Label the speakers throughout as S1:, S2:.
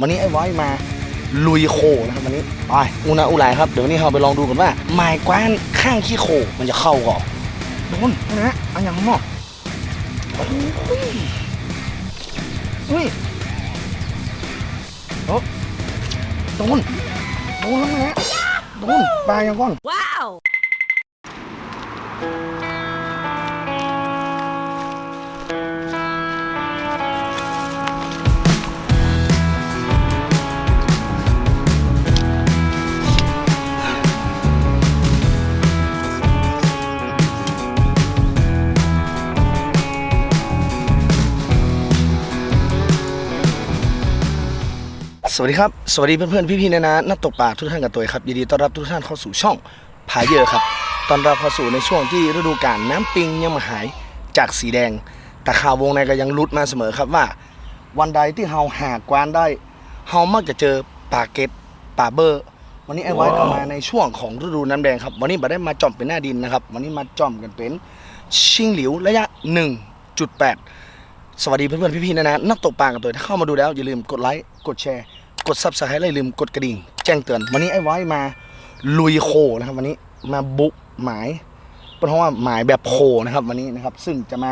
S1: วันนี้ไอ้ไว้มาลุยโคนะครับวันนี้ไปอุณาอุไรครับเดี๋ยววันนี้เราไปลองดูกันว่าไม้กว้านข้างขี้โคมันจะเข้าก่อนโดนนะอันยังมอกโอ้ยเฮ้ยโอ้โดนโดนแล้วนะโดนปลายังก่อน
S2: Wow!
S1: สวัสดีครับ สวัสดีเพื่อนๆ พี่ๆนะนะนักตกปลาทุกท่านกับตัวครับยินดีต้อนรับทุกท่านเข้าสู่ช่องพายเยอร์ครับตอนเรับเข้าสู่ในช่วงที่ฤดูกาลน้ำปิงยังมาหายจากสีแดง แต่ข่าววงในก็ยังรุดมาเสมอครับว่า วันใดที่เฮาหากวานได้เฮามักจะเจอปลาเก็ตปลาเบอร์ วันนี้ไอ้ไว้ก็มาในช่วงของฤดูน้ำแดงครับ วันนี้บ่ได้มาจอมเป็นหน้าดินนะครับวันนี้มาจอมกันเป็นชิงหลิวระยะ 1.8สวัสดีเพื่อนๆพี่ๆนะนะนักตกปลากันตัวถ้าเข้ามาดูแล้วอย่าลืมกดไลค์กดแชร์ กดซับสไครต์และอย่าลืมกดกระดิ่ง แจ้งเตือน วันนี้ไอ้ไว้มาลุยโคนะครับ วันนี้มาบุกหมายเพราะว่าหมายแบบโคนะครับวันนี้นะครับ ซึ่งจะมา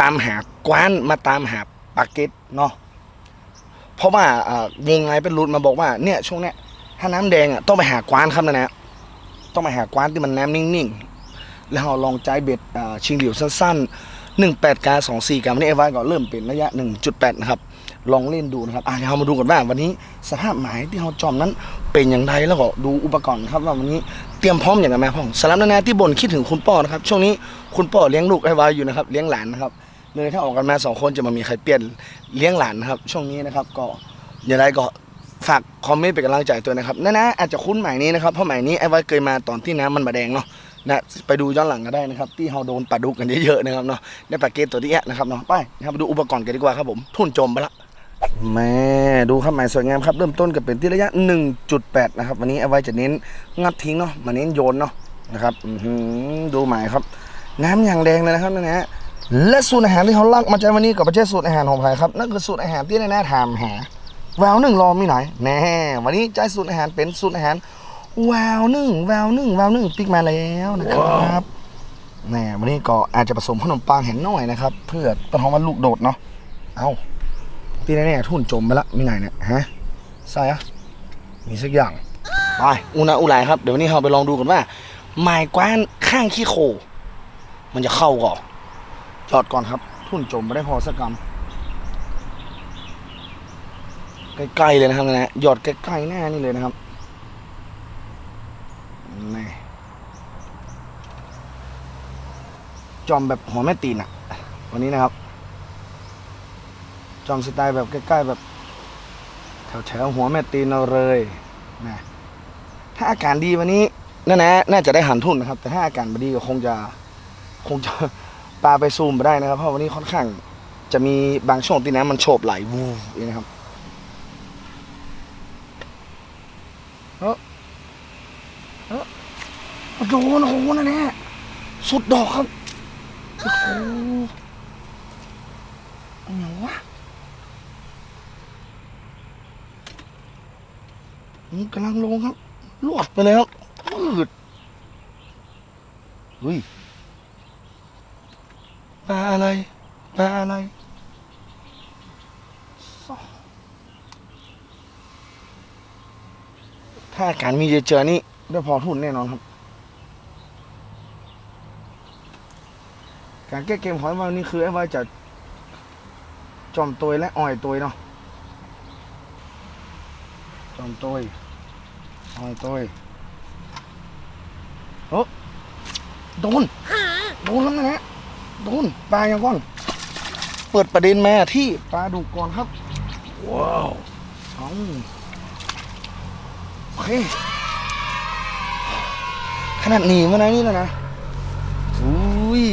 S1: ตามหากว้านมาตามหาปลาเก็ตเนาะเพราะว่าวงในเป็นรูดมาบอกว่าเนี่ยช่วงเนี้ยถ้าน้ำแดงอะต้องไปหากว้านครับนะนะต้องไปหากว้านที่มันน้ำนิ่งๆ แล้วเราลองใจเบ็ดชิงเหลียวสั้นๆ18กา24กาวันนี้ไอ้ไว้ก็เริ่มเป็นระยะ 1.8 นะครับ ลองเล่นดูนะครับอะเดี๋ยวเรามาดูกันว่าวันนี้สภาพหมายที่เราจอมนั้นเป็นอย่างไรแล้วก็ดูอุปกรณ์ครับว่าวันนี้เตรียมพร้อมอย่างไรไหมพ่องสำหรับนานที่บ่นคิดถึงคุณป้อนะครับช่วงนี้คุณป้อเลี้ยงลูกไอ้ไว้อยู่นะครับเลี้ยงหลานนะครับเลยถ้าออกกันมาสองคนจะมามีใครเปลี่ยนเลี้ยงหลานนะครับช่วงนี้นะครับก็อย่างไรก็ฝากคอมเมนต์เป็นกำลังใจตัวนะครับนานาอาจจะคุ้นหมายนี้นะครับเพราะหมายนี้ไอ้ไว้เคยมาตอนที่น้ำมันมาแดงเนาะนะไปดูย้อนหลังก็ได้นะครับ ที่เราโดนปลาดุกกันเยอะๆนะครับเนาะในปลาเกตตัวที่แอะนะครับเนาะไปนะครับดูอุปกรณ์กันดีกว่าครับผมทุ่นจมไปละ แม่ดูครับหมายสวยงามครับ เริ่มต้นกับเป็นที่ระยะ 1.8 นะครับ วันนี้เอาไว้จะเน้นงัดทิ้งเนาะมาเน้นโยนเนาะนะครับอืดูหมายครับ น้ำอย่างแดงเลยนะครับนั่นะฮะและสูตรอาหารที่เขาลักมาใช้วันนี้กับประเทศสูตรอาหารของไทยครับนั่นคือสูตรอาหารที่แน่ๆถามหาแววหนึ่งรอมีไหนแน่วันนี้ใจสูตรอาหารเป็นสูตรอาหารแววหนึ่งแววหนึ่งแววหนึ่งปิกมาแล้วนะครับแน่วันนี้ก็อาจจะผสมขนมปังแห้งหน่อยนะครับ เพื่อประท้องว่าลูกโดดเนาะเอา ที่แน่ๆทุ่นจมไปละมีไหนเนี่ยฮะใส่อะมีสักอย่างไปอุณาอุไรครับ เดี๋ยววันนี้เราไปลองดูกันว่าไม้กว้านข้างขี้โค มันจะเข้าก่อนจอดก่อนครับ ทุ่นจมไม่ได้พอสักกำใกล้ๆเลยนะครับนะหยอดใกล้ๆหน้านี่เลยนะครับนี่จอมแบบหัวแม่ตีนอะวันนี้นะครับ จอมสไตล์แบบใกล้ๆแบบ แถวแถวๆหัวแม่ตีนเราเลยนะถ้าอาการดีวันนี้นั่นนะน่าจะได้หันทุนนะครับ แต่ถ้าอาการไม่ดีก็คงจะคงจะปลาไปซูมไปได้นะครับ เพราะวันนี้ค่อนข้างจะมีบางช่วงที่น้ำมันโฉบไหลวูอย่างนะครับเออเออโดนโอ้โหนั่นแหละสุดดอกครับโอ้โหอะไรวะ อืม กำลังลงครับลวดไปเลยครับมืดเฮ้ยปลาอะไรปลาอะไรถ้าอาการมีเจอนี่ได้พอทุนแน่นอนครับ การแก้เกมหอยวันนี้คือไอ้ว่าจะจอมตัวและอ่อยตัวเนาะ จอมตัว Thôi tôi Ủa Đôn Đôn lắm นะโดนปลายังก่อนเปิดประเด็นแมาที่ปลาดุกก่อนครับ ว้าวเอาโอเคขนาดหนีมาไหนนี่แล้วนะอุ้ย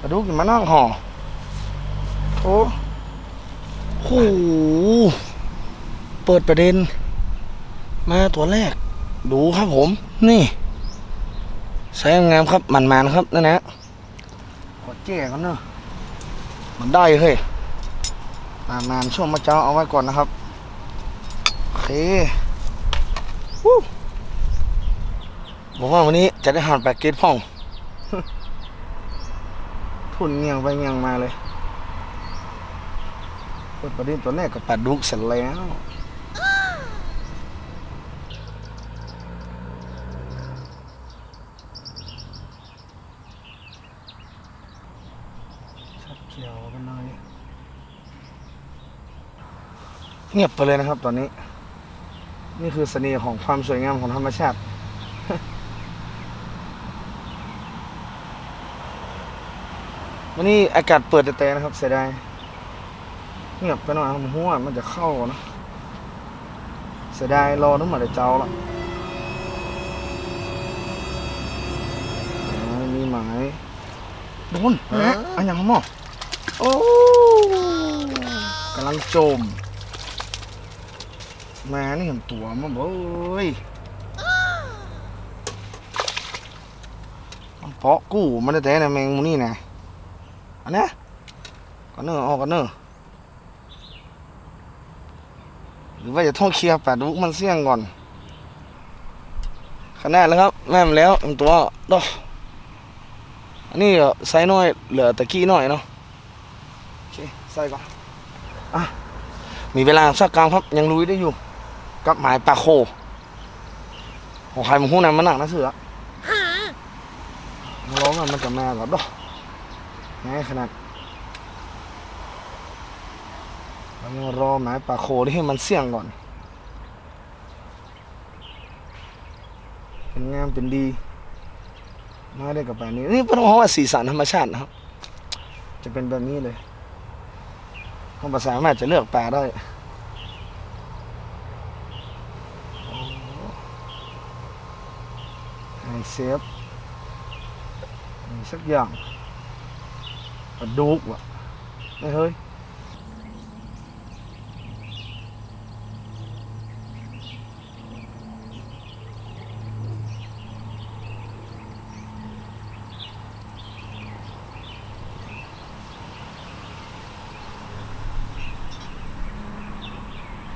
S1: ปลาดุกอยู่มานั่งห่อโอ้โห เปิดประเด็น มาตัวแรก ดูครับผม นี่ใช้งามครับหมัน ๆ ครับนั่นนะขอแจ้กันเนอะมันได้เฮ้ยตามนานช่วงมาเจ้าเอาไว้ก่อนนะครับ โอเควู้บอกว่าวันนี้จะได้หันแปกเกตพ่องทุนเงียงไปเงียงมาเลยเปิดประเด็นตัวแรกกับปลาดุกเสร็จแล้ว ชับเขียวกันหน่อยเงียบไปเลยนะครับ ตอนนี้ นี่คือเสน่ห์ของความสวยงามของธรรมชาติวันนี้อากาศเปิดแต่ๆนะครับเสียดายเงียบไปหน่อยครับหัวมันจะเข้านะเสียดายรอน้ำมันจะเจ้าละอ่ามีหมายโดนนะอันยังมั้งโอ้กำลังจมแม่นี่เห็นตัวมาเบ้ยมันเพาะกู้มันแต่นะแมงมูนี่นะอันเนี้ยก่อนเนอออกก่อนเนอหรือว่าจะท่องเคลียร์แปดลูกมันเสี่ยงก่อนขนาดแล้วครับแม่มแล้วอันตัวดอกอันนี้ก็ไซส์น้อยเหลือตะกี้หน่อยเนาะ ใส่ก่อนอะมีเวลาสักกลางครับยังลุยได้อยู่ กับหมายปลาโคของใครมึงหู้นำมันหนักนะเสือร้องอะมันจะมาก่อดอกง่ายขนาดเรายังรอหมายปลาโคที่ให้มันเสี่ยงก่อนเป็นงามเป็นดีมาได้กับแบบนี้นี่เป็นเพราะว่าสีสันธรรมชาตินะครับ จะเป็นแบบนี้เลย เขาภาษามารถจะเลือกปลาได้โอ้ไฮเซฟมีสักอย่างปลาดุกว่ะไม่เฮ้ย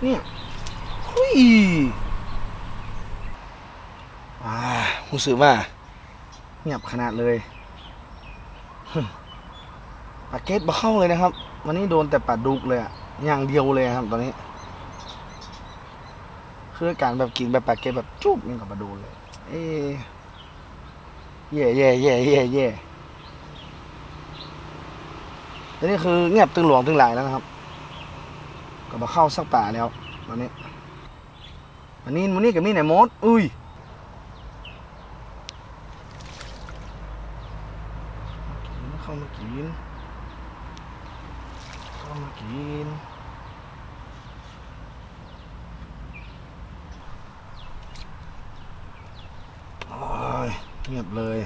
S1: เนี่ยหุย อ่ารู้สึกว่าเงียบขนาดเลยปาเกตมาเข้าเลยนะครับ วันนี้โดนแต่ปลาดุกเลยอะอย่างเดียวเลยครับตอนนี้ คือการแบบกินแบบปาเกตแบบจุ๊บนี่กับปลาดูเลย เอ๊ะแย่แย่แย่แย่แย่ตอนนี้คือเงียบตึงหลวงตึงหลายแล้วนะครับ ก็มาเข้าสักป่าแล้วตอนนี้ วันนี้วันนี้กับนี่ไหนมด อุ้ยเข้ามากิน เข้ามากินโอ้ยเงียบเลย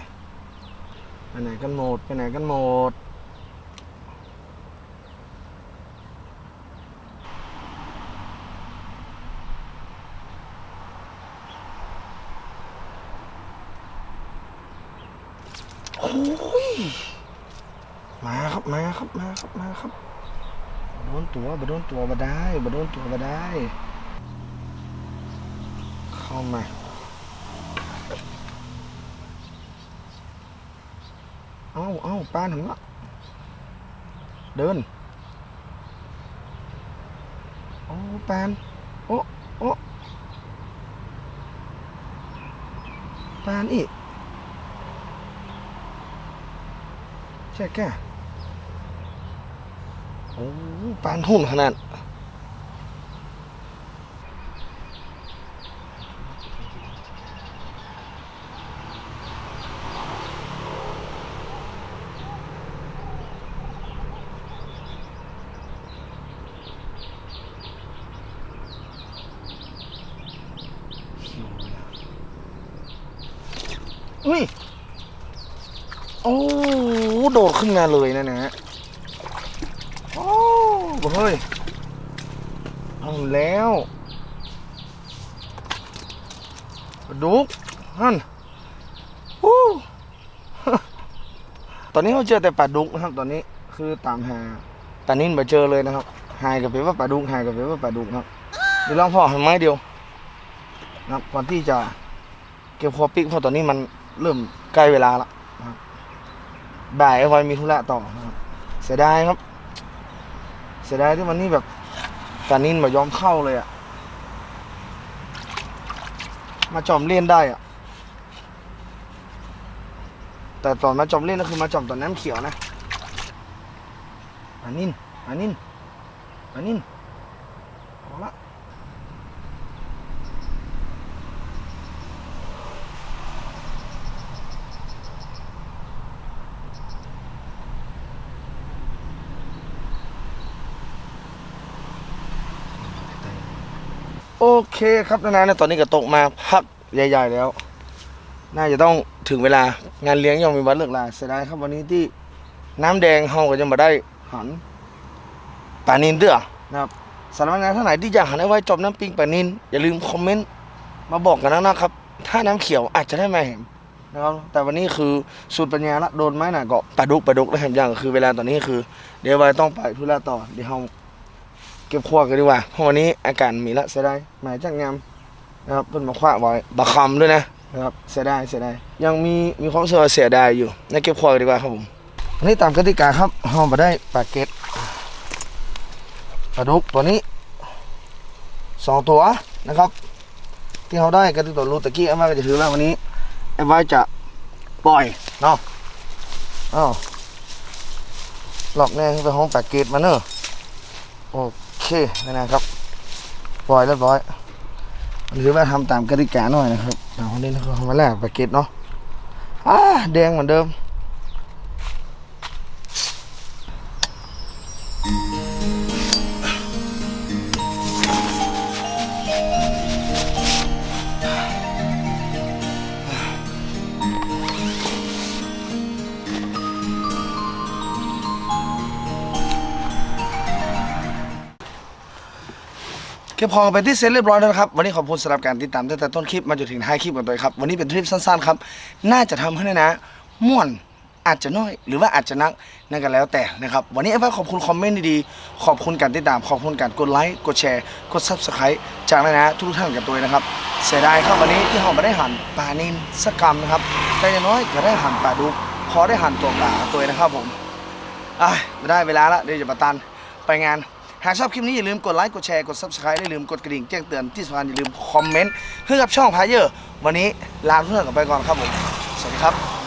S1: ไปไหนกันหมด ไปไหนกันหมด โอ้ย มาครับ มาครับมาครับรับบโดนตัวบโดนตัวมาได้บโดนตัวมาได้ เข้ามาเอาเอาปานถึงละเดินโอ้ปานโอ้โอ้ปานอีกใช่แก่ โอ้ปานหุ่นขนาดอุ้ย โอ้ โดดขึ้นมาเลยนะนะฮะ โอ้บ่เฮ้ยเอาแล้วปลาดุกฮั่นฮู้ตอนนี้เราเจอแต่ปลาดุกนะครับ ตอนนี้คือตามหาปลานิ่นมาเจอเลยนะครับ หายกับเป็นว่าปลาดุกหายกับเป็นว่าปลาดุกนะครับเดี๋ยวลองพอให้ไม้เดียวนะครับก่อนที่จะเก็บหัวปิกเพราะตอนนี้มันเริ่มใกล้เวลาละบ่ายเอาไว้มีธุระต่อเสียดายครับ เสียดายที่มันนี่แบบปลานินมายอมเข้าเลยอะมาจอมเล่นได้อะแต่ตอนมาจอมเล่นก็คือมาจอมตอนน้ำเขียวนะอันนินอันนินอันนินเอาละ โอเคครับนานาเนี่ยตอนนี้ก็ตกมาพักใหญ่ๆแล้ว น่าจะต้องถึงเวลางานเลี้ยงยังมีวันเลิกลาเสียดายครับวันนี้ที่น้ำแดงเฮาก็ยังมาได้หันปลานินเด้อนะครับสำหรับงานท่านไหนที่อยากหันเอาไว้จบน้ำปิงปลานินอย่าลืมคอมเมนต์มาบอกกันนะครับ ถ้าน้ำเขียวอาจจะได้มาเห็นนะครับแต่วันนี้คือสูตรปัญญาละโดนไม้หน่ะก็ปลาดุกปลาดุกแล้วเห็นอย่างคือเวลาตอนนี้คือ เดี๋ยวไว้ต้องไปธุระต่อเดี๋ยวเฮา เก็บขั้วกันดีกว่าเพราะวันนี้อากาศมีละเสียดายหมายจักงามนะครับเป็นมาคว้าไว้บะคำด้วยนะนะครับเสียดายเสียดายยังมีมีความรู้สึกว่าเสียดายอยู่ในเก็บควายดีกว่าครับผมอันนี้ตามกติกาครับเรามาได้ปลาเกตปลาดุกตัวนี้สองตัวนะครับ ที่เราได้กันที่ตัวรูตะกี้ไอ้ว่าก็จะถือแล้ววันนี้ไอ้ว่าจะปล่อยเนาะอ้าวหลอกแน่ไปห้องแปลาเกตมาเนอะโอ้ เคนี่นะครับปล่อยเรียบร้อย หรือว่าทำตามกติกาหน่อยนะครับเอาคนนี้นะครับมาแลกปากเกตเนาะอ่าแดงเหมือนเดิม ก็บของไปที่เซ็ตเรียบร้อยแล้วนะครับ วันนี้ขอบคุณสำหรับการติดตามตั้งแต่ต้นคลิปมาจนถึงท้ายคลิปกันเลยครับ วันนี้เป็นทริปสั้นๆครับ น่าจะทำให้นะม่วนอาจจะน้อย หรือว่าอาจจะนักนั่นก็แล้วแต่นะครับ วันนี้เอฟขอบคุณคอมเมนต์ดีๆ ขอบคุณการติดตาม ขอบคุณการกดไลค์ กดแชร์ กดซับสไครต์จากนะนะทุกท่านกับตัวนะครับเสียดายครับวันนี้ที่เราไม่ได้หันปลานินสักกรรมนะครับ แต่อย่างน้อยก็ได้หันปลาดุกพอได้หันตัวปลาตัวนะครับผมอะไม่ได้เวลาละเดี๋ยวจะมาตันไปงาน หากชอบคลิปนี้อย่าลืมกดไลค์กดแชร์กด subscribe อย่าลืมกดกระดิ่งแจ้งเตือนที่สำคัญอย่าลืมคอมเมนต์เพื่อกับช่องพายเยอร์วันนี้ลาทุกท่านกันไปก่อนครับผมสวัสดีครับ